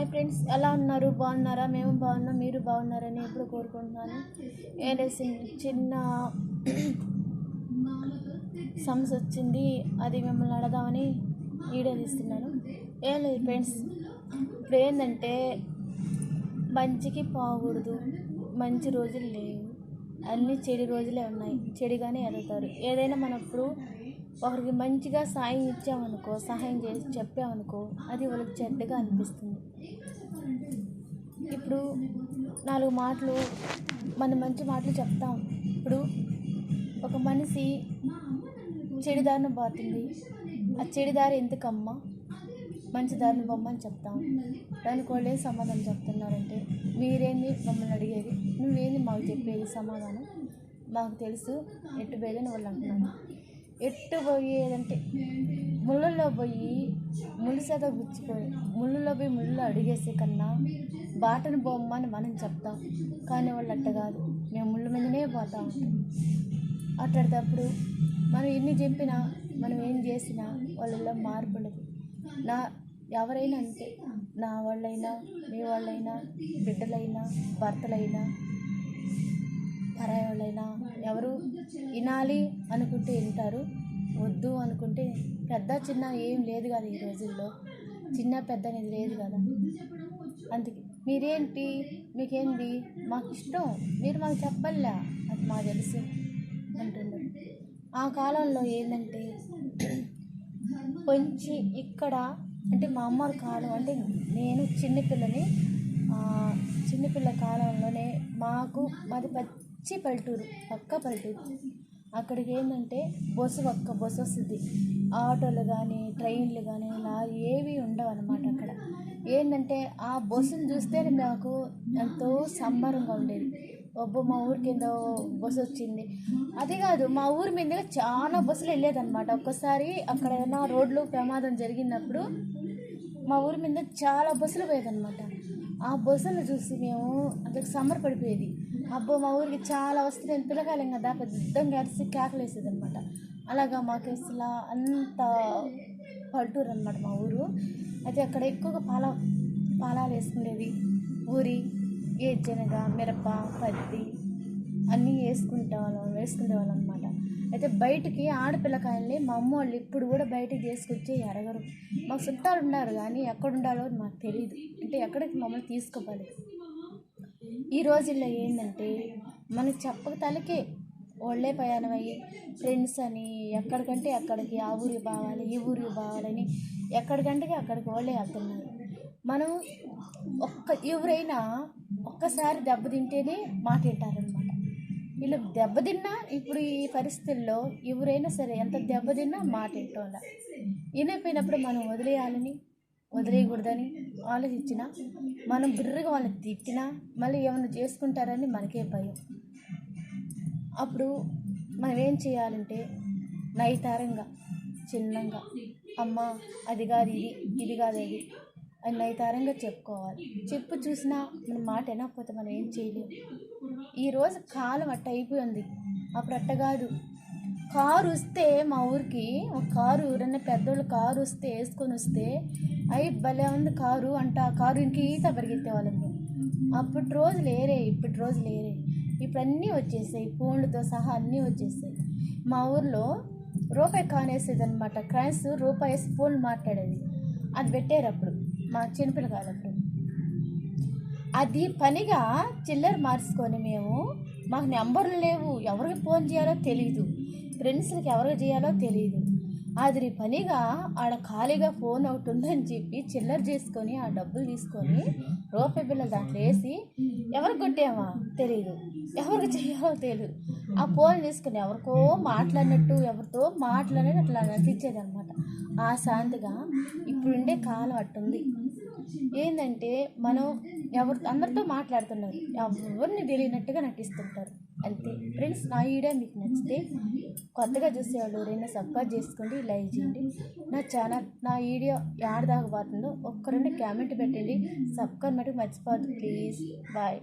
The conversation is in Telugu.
హాయ్ ఫ్రెండ్స్ ఎలా ఉన్నారు? బాగున్నారా? మేము బాగున్నాం మీరు బాగున్నారని ఎప్పుడు కోరుకుంటున్నాను. ఏం చిన్న సమస్య వచ్చింది. అది మిమ్మల్ని అడదామని వీడియో తీస్తున్నాను. ఏం లేదు ఫ్రెండ్స్ ఇప్పుడు ఏంటంటే మంచికి పోకూడదు మంచి రోజులు లేవు. అన్నీ చెడు రోజులే ఉన్నాయి. చెడుగానే ఎదుగుతారు. ఏదైనా మనప్పుడు ఒకరికి మంచిగా సాయం ఇచ్చామనుకో సహాయం చేసి చెప్పామనుకో అది వాళ్ళకి చెడ్డగా అనిపిస్తుంది. ఇప్పుడు నాలుగు మాటలు మన మంచి మాటలు చెప్తాం. ఇప్పుడు ఒక మనిషి చెడుదారిన పోతుంది. ఆ చెడుదారి ఎందుకమ్మా? మంచి దారిని బొమ్మని చెప్తాం. దానికి వాళ్ళే సమాధానం చెప్తున్నారంటే మీరేంది మమ్మల్ని అడిగేది? నువ్వేంది మాకు చెప్పేది సమాధానం? మాకు తెలుసు ఎట్టు పోయేదని వాళ్ళు అంటున్నాను ఎట్టు పోయేదంటే ముళ్ళల్లో పోయి ముళ్ళు చేత గుచ్చిపోయి ముళ్ళులో పోయి ముళ్ళు అడిగేసే కన్నా బాటను బొమ్మని మనం చెప్తాం. కానీ వాళ్ళు అట్ట కాదు. మేము ముళ్ళ మీదనే పోతాం. ఉంటాం అట్లాంటప్పుడు మనం ఎన్ని చెప్పినా మనం ఏం చేసినా వాళ్ళలో మార్పు ఉండదు. నా ఎవరైనా అంతే నా వాళ్ళైనా మీ వాళ్ళైనా బిడ్డలైనా భర్తలైనా పరాయి వాళ్ళైనా వినాలి అనుకుంటే వింటారు వద్దు అనుకుంటే పెద్ద చిన్న ఏం లేదు కదా ఈ రోజుల్లో. చిన్న పెద్ద అనేది లేదు కదా. అందుకే మీరేంటి? మీకేంటి? మాకు ఇష్టం. మీరు మాకు చెప్పల్లా? అది మాకు తెలుసు అంటున్నారు ఆ కాలంలో ఏంటంటే కొంచెం ఇక్కడ అంటే మా అమ్మ కాలం అంటే నేను చిన్నపిల్లని చిన్నపిల్ల కాలంలోనే మాకు మాది పిచ్చి పల్లెటూరు పక్క పల్లెటూరు. అక్కడికి ఏంటంటే బస్సు ఒక్క బస్సు వస్తుంది. ఆటోలు కానీ ట్రైన్లు కానీ ఇలా ఏవి ఉండవు అనమాట అక్కడ. ఏంటంటే ఆ బస్సును చూస్తే మాకు ఎంతో సంబరంగా ఉండేది. ఒబ్బో మా ఊరికి కింద బస్సు వచ్చింది. అది కాదు మా ఊరి మీద చాలా బస్సులు వెళ్ళేదన్నమాట. ఒక్కసారి అక్కడ ఏమైనా రోడ్లు ప్రమాదం జరిగినప్పుడు మా ఊరి మీద చాలా బస్సులు పోయేదన్నమాట. ఆ బస్సులు చూసి మేము అక్కడ సమ్మర్ పడిపోయేది అబ్బో మా ఊరికి చాలా వస్తున్నాయి పిల్లకాయలం కదా పెద్దంగా అరిసి కేకలేసేది అనమాట అలాగా మాకు అసలు అంత పల్లెటూరు అనమాట మా ఊరు. అయితే అక్కడ ఎక్కువగా పాల పాలాలు వేసుకునేది ఊరి ఏ శనగ మిరప పత్తి అన్నీ వేసుకుంటే వాళ్ళం వేసుకునే వాళ్ళం అనమాట అయితే బయటికి ఆడపిల్లకాయల్ని మా అమ్మ వాళ్ళు ఇప్పుడు కూడా బయటికి తీసుకొచ్చి ఎరగరు. మాకు చుట్టాలు ఉన్నారు కానీ ఎక్కడ ఉండాలో మాకు తెలియదు అంటే ఎక్కడికి మమ్మల్ని తీసుకోవాలి. ఈ రోజుల్లో ఏంటంటే మనకు చెప్పక తలకే ఒళ్ళే ప్రయాణం అయ్యి ఫ్రెండ్స్ అని ఎక్కడికంటే అక్కడికి ఆ ఊరికి బావాలి ఈ ఊరికి బావాలని ఎక్కడికంటే అక్కడికి వాళ్ళే వెళ్తున్నారు. మనం ఒక్క ఎవరైనా ఒక్కసారి దెబ్బతింటేనే మాట వింటారనమాట వీళ్ళు దెబ్బతిన్నా ఇప్పుడు ఈ పరిస్థితుల్లో ఎవరైనా సరే ఎంత దెబ్బతిన్నా మాట ఇంటోళ్ళ వినైపోయినప్పుడు మనం వదిలేయాలని వదిలేయకూడదని ఆలోచించిన మనం బిర్రగా వాళ్ళని తిట్టినా మళ్ళీ ఏమైనా చేసుకుంటారని మనకే భయం. అప్పుడు మనం ఏం చేయాలంటే నైతారంగా చిన్నంగా అమ్మ అది కాదు ఇది ఇది కాదు అది అని నైతారంగా చెప్పుకోవాలి. చెప్పు చూసినా మన మాట వినకపోతే మనం ఏం చేయలేము ఈరోజు కాలం అట్ట అయిపోయింది. అప్పుడు అట్ట కాదు. కారు వస్తే మా ఊరికి ఒక కారు ఎవరన్నా పెద్దోళ్ళు కారు వస్తే వేసుకొని వస్తే అయ్యి భలే ఉంది కారు అంట. ఆ కారు ఇంక ఈత పరిగెత్తే వాళ్ళని అప్పటి రోజులు లేరే ఇప్పటి రోజులు లేరే. ఇప్పుడు అన్నీ వచ్చేసాయి. ఫోన్లతో సహా అన్నీ వచ్చేసాయి. మా ఊర్లో రూపాయి కానేసేది అనమాట క్రైన్స్ రూపాయి వేసి ఫోన్ మాట్లాడేది. అది పెట్టారు అప్పుడు. మా చిన్నపిల్లకాయలప్పుడు అది పనిగా చిల్లర మార్చుకొని మేము మాకు నెంబర్లు లేవు ఎవరికి ఫోన్ చేయాలో తెలియదు ఫ్రెండ్స్కి ఎవరికి చేయాలో తెలియదు అది పనిగా ఆడ ఖాళీగా ఫోన్ ఒకటి ఉందని చెప్పి చిల్లర చేసుకొని ఆ డబ్బులు తీసుకొని రూపాయి బిల్ల దాంట్లో వేసి ఎవరికి కొట్టామా తెలియదు ఎవరికి చేయాలో తెలియదు ఆ ఫోన్ తీసుకొని ఎవరికో మాట్లాడినట్టు ఎవరితో మాట్లాడినట్టు అట్లా నటించేది అనమాట ఆ శాంతిగా ఇప్పుడుండే కాలం అట్టుంది. ఏంటంటే మనం ఎవరి అందరితో మాట్లాడుతున్నారు ఎవరిని తెలియనట్టుగా నటిస్తుంటారు. అంతే. ఫ్రెండ్స్ నా వీడియో మీకు నచ్చితే కొత్తగా చూసేవాళ్ళు ఎవరైనా సబ్స్క్రైబ్ చేసుకోండి లైక్ చేయండి. నా ఛానల్ నా వీడియో యాడ్ దాకా పోతుందో ఒక్క రెండు కామెంట్ పెట్టండి. సబ్స్క్రైబ్ మటుకు మర్చిపోవద్దు. ప్లీజ్. బాయ్.